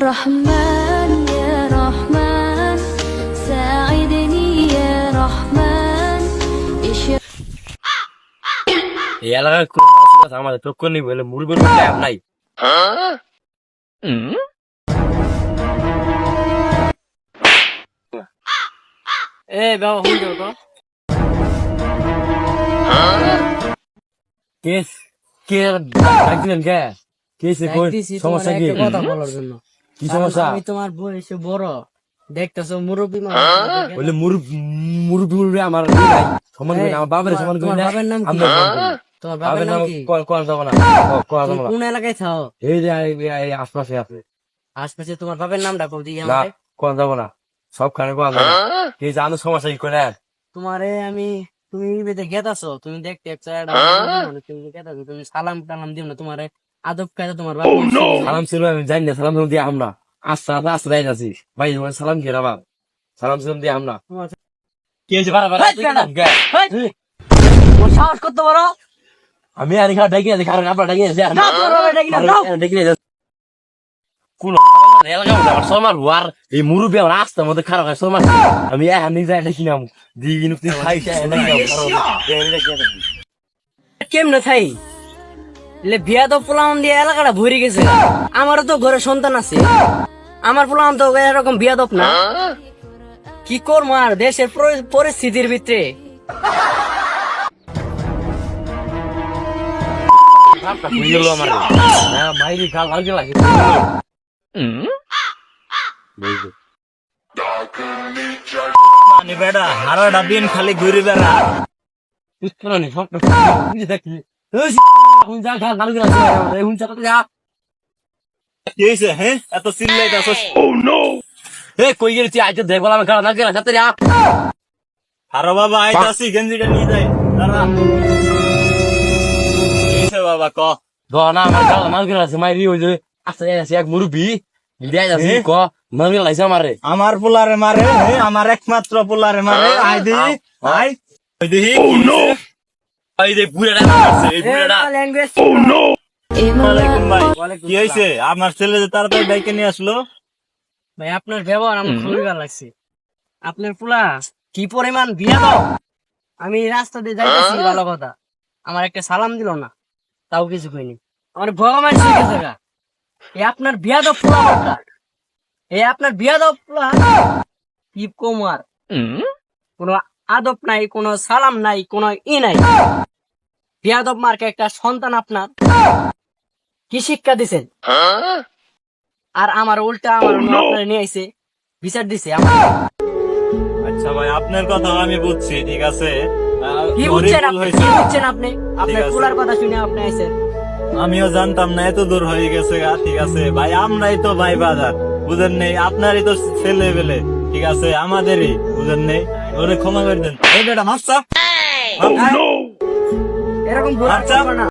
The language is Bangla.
رحمن يا رحمن ساعدني يا رحمن اشرح এই এলাকায় কোনো মানুষের কাছে আমাদের টক্কর নেই বলে মুরগির টাইম নাই এ বাবা হুই যাও তো কেস কে ডাকছিলেন কে কেসে কই দেখতেছি তোমার সমস্যা কি একটা কথা বলার জন্য কি সমস্যা? আমি তোমার বয়সে বড়। দেখতেছো মুরব্বী বলে মুরব্বি মুরব্বি আমার সমান করি না, আমার বাবার সমান করি না। বাবার নাম কি? তোমার বাবার নাম নাম কি? কোয়া যাব না। কোয়া যাব তুমি না। কোন এলাকায় থাও? এই যে এই- আশপাশে আছে। আশপাশে তোমার বাবার নামটা কও দিই না আমাকে। কোয়া যাব না। সবখানে কোয়া যাব না। এই যে আমি সমস্যা কি করে তোমারে আমি তুমি বেদে গেতাছো। তুমি দেখতে একটা মানুষ, তুমি গেতাছো তুমি সালাম টালাম দিও না। তোমারে আদব কায়দা তোমার বাবা সালাম ছিল আমি জানি না সালাম দিয়ে আমরা আস্তে আস্তে আস্তে রাইজ আছি ভাই তোমার সালাম কি রাবা সালাম সালাম দিয়ে আমরা কি হয়েছে সাহস করতে পারো আমি আর এখানে ডাকি আছে কারণ আপনার ডাকি না, না, কোন সমার এই মুরুবি আমার মধ্যে খারাপ হয় সমার আমি এখন নিজে নুক্তি খাই কেমনে লে বিয়া তো পোলাম দিয়ে এলাকাটা ভরে গেছে। আমারও তো ঘরে সন্তান আছে। আমার পোলাম তো এরকম বিয়াদব না। কি করব আর দেশের পরি- পরিস্থিতির ভিতরে? মানে বেটা সারাটা দিন খালি ঘুরে বেড়া। সব দেখি এত চিল্লাই এ কই আজ দেখব আমি না গেলা আরও বাবা আইতাছি গেঞ্জিটা নিয়ে যাই। দাঁড়া। কি হয়েছে বাবা ক? গনা আমার গেলা আছে মাইরি ওই যে আস্তে এক মুরুবি পোলারে মারে আমার একমাত্র পোলারে মারে। আই দি আই ওই দিহি এই যে বুড়াটা মারছে এই বুড়াটা। ল্যাঙ্গুয়েজ ওয়ালাইকুম ভাই। কি হয়েছে? আমার ছেলে যে তাড়াতাড়ি ডাইকে নিয়ে আসলো? ভাই আপনার ব্যবহার আমার খুবই ভালো লাগছে। আপনার পোলা কি পরিমাণ বিয়া দাও আমি রাস্তা দিয়ে যাইতেছি ভালো কথা। আমার একটা সালাম দিল না তাও কিছু কইনি। আমার ভগবান শিখে থাকা এই আপনার বিয়া দাও পোলা এই আপনার বিয়া দাও পোলা। কি কোমার কোনো আদব নাই কোনো সালাম নাই কোনো ই নাই। বিয়াদব মার্কে একটা সন্তান আপনার। কি শিক্ষা দিছেন? আর আমার উল্টা আমার অন্য আপনারা নিয়ে আইছে বিচার দিছে আচ্ছা ভাই আপনার কথা আমি বুঝছি ঠিক আছে? কি বুঝছেন আপনি? কি বুঝছেন আপনি? আপনার। কুলার কথা শুনে আপনি আইছেন। আমিও জানতাম না এত দূর হয়ে গেছে গা ঠিক আছে? ভাই আমরাই তো ভাই বাজার বুঝেন নেই? আপনারই তো ছেলে বেলে ঠিক আছে? আমাদেরই বুঝেন নেই? ওরে ক্ষমা করে দেন। এই বেটা মাস্টার এরকম ভুল আচ্ছা। না